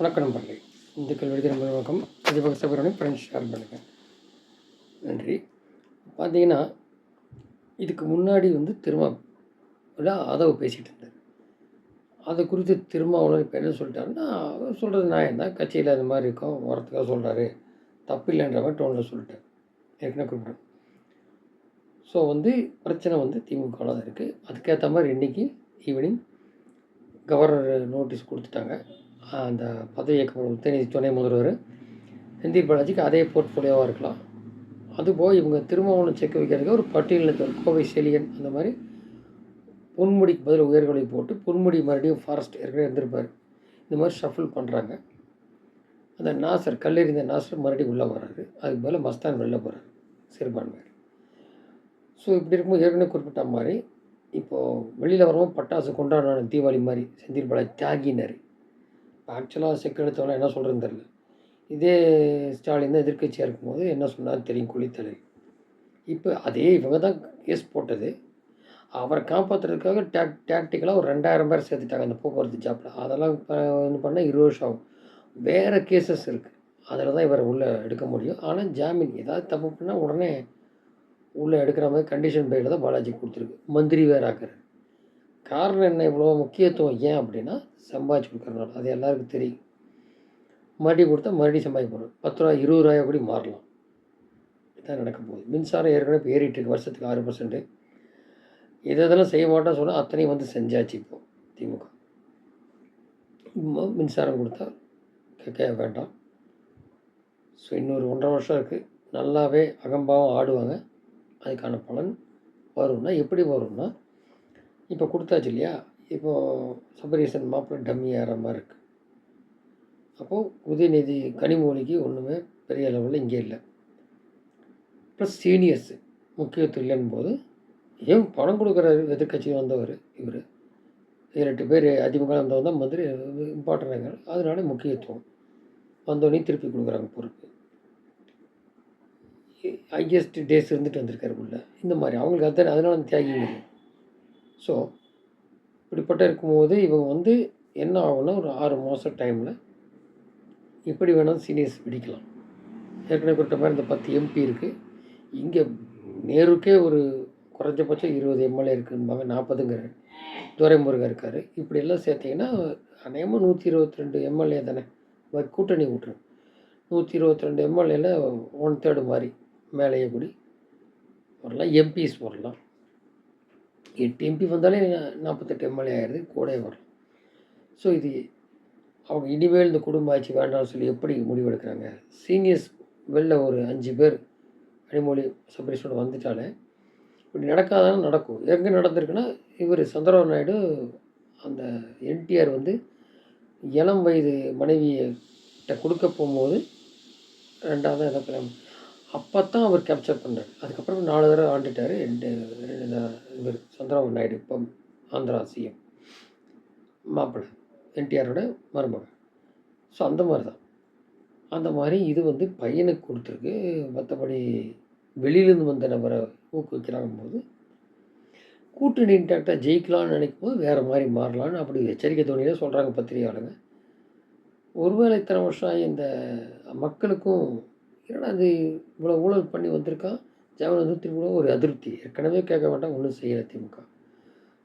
வணக்கம் நண்பர்களே. இந்துக்கள் விடுதலை நம்ம வணக்கம் பதிவக சபையோட ஃப்ரெண்ட்ஸ் ஷேர் பண்ணுங்கள். நன்றி. பார்த்தீங்கன்னா இதுக்கு முன்னாடி வந்து திருமாவில் ஆதவ பேசிகிட்டு இருந்தார். அதை குறித்து திருமாவளவன் இப்போ என்ன சொல்லிட்டாருன்னா அவர் சொல்கிறது நான் என்ன கட்சியில் அந்த மாதிரி இருக்கும் வரத்துக்காக சொல்கிறாரு தப்பு இல்லைன்ற மாதிரி டோனில் சொல்லிட்டார். ஏற்கனவே குறிப்பிட்டேன் ஸோ வந்து பிரச்சனை வந்து திமுகவில் தான் இருக்குது அதுக்கேற்ற மாதிரி இன்றைக்கி ஈவினிங் கவர்னர் நோட்டீஸ் கொடுத்துட்டாங்க. அந்த பதவி இயக்கம் உதயநிதி துணை முதல்வர் செந்தில் பாலாஜிக்கு அதே போர்ட்ஃபோலியோவாக இருக்கலாம். அதுபோக இவங்க திருமாவளவன் செக் வைக்கிறதுக்கு ஒரு பட்டியலில் கோவை செலியன் அந்த மாதிரி பொன்முடிக்கு பதில் உயர்கொலை போட்டு பொன்முடி மறுபடியும் ஃபாரஸ்ட் ஏற்கனவே இருந்திருப்பார். இந்த மாதிரி ஷஃபிள் பண்ணுறாங்க அந்த நாசர் கல்லெறிந்த நாசர் மறுபடியும் உள்ளே வர்றாரு. அதுக்கு பதில் மஸ்தான் வெளில போகிறார் சிறுபான்மையர் ஸோ இப்படி இருக்கும்போது ஏற்கனவே குறிப்பிட்ட மாதிரி இப்போது வெளியில் வரவும் பட்டாசு கொண்டாடின தீபாவளி மாதிரி செந்தில் பாலாஜி தியாகினார் ஆக்சுவலாக செக் என்ன சொல்கிறதுன்னு தெரில இதே ஸ்டாலின் தான் எதிர்கட்சியாக இருக்கும்போது என்ன சொன்னான்னு தெரியும் குளித்தலை. இப்போ அதே இவங்க தான் கேஸ் போட்டது. அவரை காப்பாற்றுறதுக்காக டேக் டேக்டிக்கலாக ஒரு ரெண்டாயிரம் பேர் சேர்த்துட்டாங்க அந்த போக்குவரத்து ஜாப்பில் அதெல்லாம் இப்போ என்ன பண்ணால் இருபது வருஷம் ஆகும். வேறு கேசஸ் இருக்குது அதில் தான் இவரை உள்ளே எடுக்க முடியும். ஆனால் ஜாமீன் ஏதாவது தப்பு பண்ணால் உடனே உள்ளே எடுக்கிற மாதிரி கண்டிஷன் பேரில் தான் பாலாஜி கொடுத்துருக்கு. மந்திரி வேறு ஆக்குறாரு. காரணம் என்ன இவ்வளோ முக்கியத்துவம் ஏன் அப்படின்னா சம்பாதிச்சு கொடுக்குறனால அது எல்லாருக்கும் தெரியும். மறுபடியும் கொடுத்தா மறுபடியும் சம்பாதிக்க போகிறோம் பத்து ரூபா இருபது ரூபாய் கூட மாறலாம். இதான் நடக்க போகுது. மின்சாரம் ஏற்கனவே இப்போ ஏறிட்டு இருக்கு. வருஷத்துக்கு ஆறு பர்சன்ட்டு இதெல்லாம் செய்ய மாட்டோம்னு சொன்னால் அத்தனையும் வந்து செஞ்சாச்சு இப்போது திமுக. மின்சாரம் கொடுத்தா கேட்க வேண்டாம். ஸோ இன்னொரு ஒன்றரை வருஷம் இருக்குது நல்லாவே அகம்பாவம் ஆடுவாங்க. அதுக்கான பலன் வரும்னா எப்படி வரும்னா இப்போ கொடுத்தாச்சு இல்லையா? இப்போது சபரீசன் மாப்பிள்ளை டம்மி ஆகிற மாதிரி இருக்குது அப்போது உதயநிதி கனிமொழிக்கு ஒன்றுமே பெரிய லெவலில் இங்கே இல்லை. ப்ளஸ் சீனியர்ஸு முக்கியத்துவம் இல்லைன்னு போது ஏன் பணம் கொடுக்குற எதிர்கட்சி வந்தவர் இவர்? ஏழு எட்டு பேர் அதிமுக வந்தவங்க தான் மந்திரி இம்பார்ட்டன்ட் அதனால முக்கியத்துவம். வந்தோடனே திருப்பி கொடுக்குறாங்க பொறுப்பு. ஹையஸ்ட் டேஸ் இருந்துட்டு வந்திருக்காரு உள்ள இந்த மாதிரி அவங்களுக்கு அதான் அதனால தியாகிங்க ஸோ இப்படிப்பட்ட இருக்கும்போது இவங்க வந்து என்ன ஆகும்னா ஒரு ஆறு மாதம் டைமில் எப்படி வேணாலும் சீனியர்ஸ் பிடிக்கலாம். ஏற்கனவே குறிப்பிட்ட மாதிரி இந்த பத்து எம்பி இருக்குது இங்கே நேருக்கே ஒரு குறைஞ்சபட்சம் இருபது எம்எல்ஏ இருக்குன்பாங்க நாற்பதுங்கிற துரைமுருகன் இருக்கார். இப்படியெல்லாம் சேர்த்திங்கன்னா அநேகமாக நூற்றி இருபத்தி ரெண்டு எம்எல்ஏ தானே? கூட்டணி விட்ருங்க நூற்றி இருபத்தி ரெண்டு எம்எல்ஏல ஒன் தேர்டு மாதிரி மேலேயே கூடி வரலாம் எம்பிஸ் வரலாம் எட்டு எம்பி வந்தாலே நாற்பத்தெட்டு எம்எல்ஏ ஆயிடுது கூட வரலாம் ஸோ இது அவங்க இனிமேல் இந்த குடும்ப ஆட்சி வேண்டாம்னு சொல்லி எப்படி முடிவெடுக்கிறாங்க? சீனியர்ஸ் வெளில ஒரு அஞ்சு பேர் கனிமொழி சபரீஷோட வந்துட்டாலே இப்படி நடக்காதானே நடக்கும். எங்கே நடந்திருக்குன்னா இவர் சந்திரபாபு நாயுடு அந்த என்டிஆர் வந்து இளம் வயது மனைவியிட்ட கொடுக்க போகும்போது ரெண்டாவது என்ன அப்போ தான் அவர் கேப்சர் பண்ணார் அதுக்கப்புறம் நாலு தடவை ஆண்டுட்டார். இவர் சந்திரபாபு நாயுடு இப்போ ஆந்திரா சிஎம் மாப்பிள்ளை என்டிஆரோட மருமகன் ஸோ அந்த மாதிரி தான் அந்த மாதிரி இது வந்து பையனுக்கு கொடுத்துருக்கு. மற்றபடி வெளியிலேருந்து வந்த நபரை ஊக்குவிக்கிறாங்க போது கூட்டணி இன்டாக்டாக ஜெயிக்கலாம்னு நினைக்கும் போது வேறு மாதிரி மாறலான்னு அப்படி எச்சரிக்கை தோணியில் சொல்கிறாங்க பத்திரிகையாளங்க ஒருவேளை இத்தனை வருஷம் இந்த மக்களுக்கும் ஏன்னா அது இவ்வளோ ஊழல் பண்ணி வந்திருக்கான் ஜெகன் வந்து திரும்ப ஒரு அதிருப்தி. ஏற்கனவே கேட்க வேண்டாம் ஒன்றும் செய்யலை திமுக.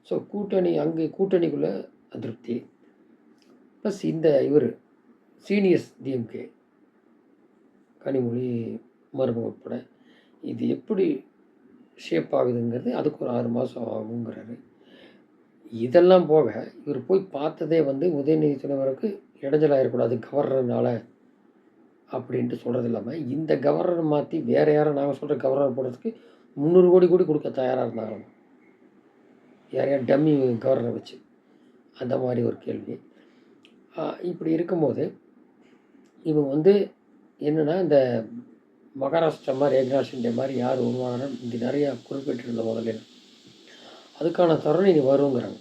ஸோ கூட்டணி அங்கே கூட்டணிக்குள்ளே அதிருப்தி. ப்ளஸ் இந்த இவர் சீனியர்ஸ் டிஎம்கே கனிமொழி மருமக உட்பட இது எப்படி ஷேப் ஆகுதுங்கிறது அதுக்கு ஒரு ஆறு மாதம் ஆகுங்கிறாரு. இதெல்லாம் போக இவர் போய் பார்த்ததே வந்து உதயநிதி துணைவருக்கு இடைஞ்சலாகிடக்கூடாது கவர்னர்னால அப்படின்ட்டு சொல்கிறது இல்லாமல் இந்த கவர்னர் மாற்றி வேறு யாரை நாங்கள் சொல்கிற கவர்னர் போடுறதுக்கு முந்நூறு கோடி கோடி கொடுக்க தயாராக இருந்தாங்களாம் யாரையா டம்மி கவர்னர் வச்சு. அந்த மாதிரி ஒரு கேள்வி. இப்படி இருக்கும்போது இவங்க வந்து என்னென்னா இந்த மகாராஷ்டிரா மாதிரி ஏக்நாத் ஷிண்டே மாதிரி யார் உருவான இங்கே நிறையா குறிப்பிட்டிருந்த முதல்ல அதுக்கான தருணம் இனி வருங்கிறாங்க.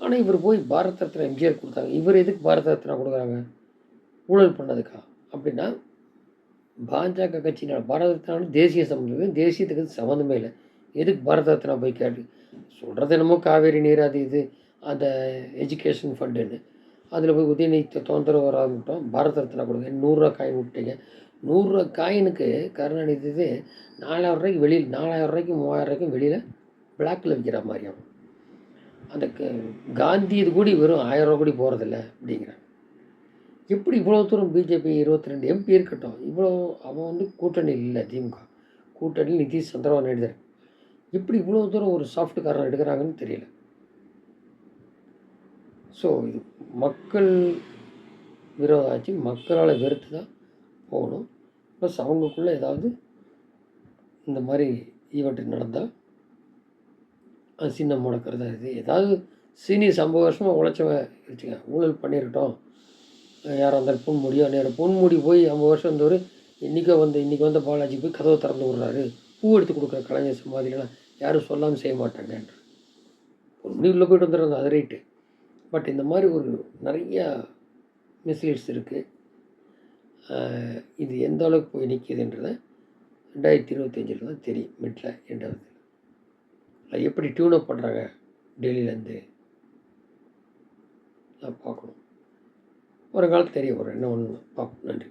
ஆனால் இவர் போய் பாரத ரத்னா எம்ஜிஆர் கொடுத்தாங்க. இவர் எதுக்கு பாரத ரத்னா கொடுக்குறாங்க? ஊழல் பண்ணதுக்கா? அப்படின்னா பாஜக கட்சியினால் பாரத ரத்னா தேசிய சம்மந்தம் தேசியத்துக்கு சம்மந்தமே இல்லை. எதுக்கு பாரத ரத்னா போய் கேட்டு? சொல்கிறது என்னமோ காவேரி நீர் அது இது அந்த எஜுகேஷன் ஃபண்டுன்னு அதில் போய் உதயநிதி தொந்தரவு வராமட்டோம் பாரத ரத்னா கொடுங்க. நூறுரூவா காயின் விட்டீங்க நூறுரூவா காயினுக்கு கருணாநிதி இது நாலாயிரம் ரூபாய்க்கு வெளியில் நாலாயிரம் ரூபாய்க்கு மூவாயிரம் ரூபாய்க்கும் வெளியில் பிளாக்கில் விற்கிற மாதிரியாம். அந்த க- காந்தி இது கூடி வெறும் ஆயிரம் ரூபா கூடி போகிறதில்ல அப்படிங்கிறேன் எப்படி இவ்வளோ தூரம் பிஜேபி இருபத்தி ரெண்டு எம்பி இருக்கட்டும் இவ்வளோ அவன் வந்து கூட்டணி இல்லை திமுக கூட்டணியில் நிதிஷ் சந்திரபாபு நாயுடு தான். எப்படி இவ்வளோ தூரம் ஒரு சாஃப்ட் காரன் எடுக்கிறாங்கன்னு தெரியல. ஸோ இது மக்கள் விரோத ஆட்சி மக்களால் வெறுத்து தான் போகணும். ப்ளஸ் அவங்களுக்குள்ளே ஏதாவது இந்த மாதிரி ஈவெண்ட் நடந்தால் அது சின்ன முடக்கிறதா இது ஏதாவது சீனி சம்பவ வருஷமாக உழைச்சவன் வச்சுக்க ஊழல் பண்ணியிருக்கட்டும். யாராக இருந்தாலும் பொன்முடியோ நேரம் பொன்முடி போய் ஐம்பது வருஷம் வந்தவர் இன்றைக்கோ வந்து இன்றைக்கி வந்த பாலாஜி போய் கதவை திறந்து விட்றாரு. பூ எடுத்து கொடுக்குற கலைஞர் சமாதிலாம் யாரும் சொல்லாமல் செய்ய மாட்டாங்கன்ற. பொன்முடி உள்ளே போயிட்டு வந்துடுறாங்க அது ரைட்டு பட் இந்த மாதிரி ஒரு நிறையா மிஸ்லீட்ஸ் இருக்குது இது எந்த அளவுக்கு போய் நிற்கிதுன்றத ரெண்டாயிரத்தி இருபத்தஞ்சில் தான் தெரியும் மிட்டில் ரெண்டாவது அது எப்படி டியூன் அப் பண்ணுறாங்க டெல்லியிலேருந்து? நான் பார்க்கணும். ஒரு காலத்து தெரிய வரும் என்ன ஒன்று பார்ப்போம். நன்றி.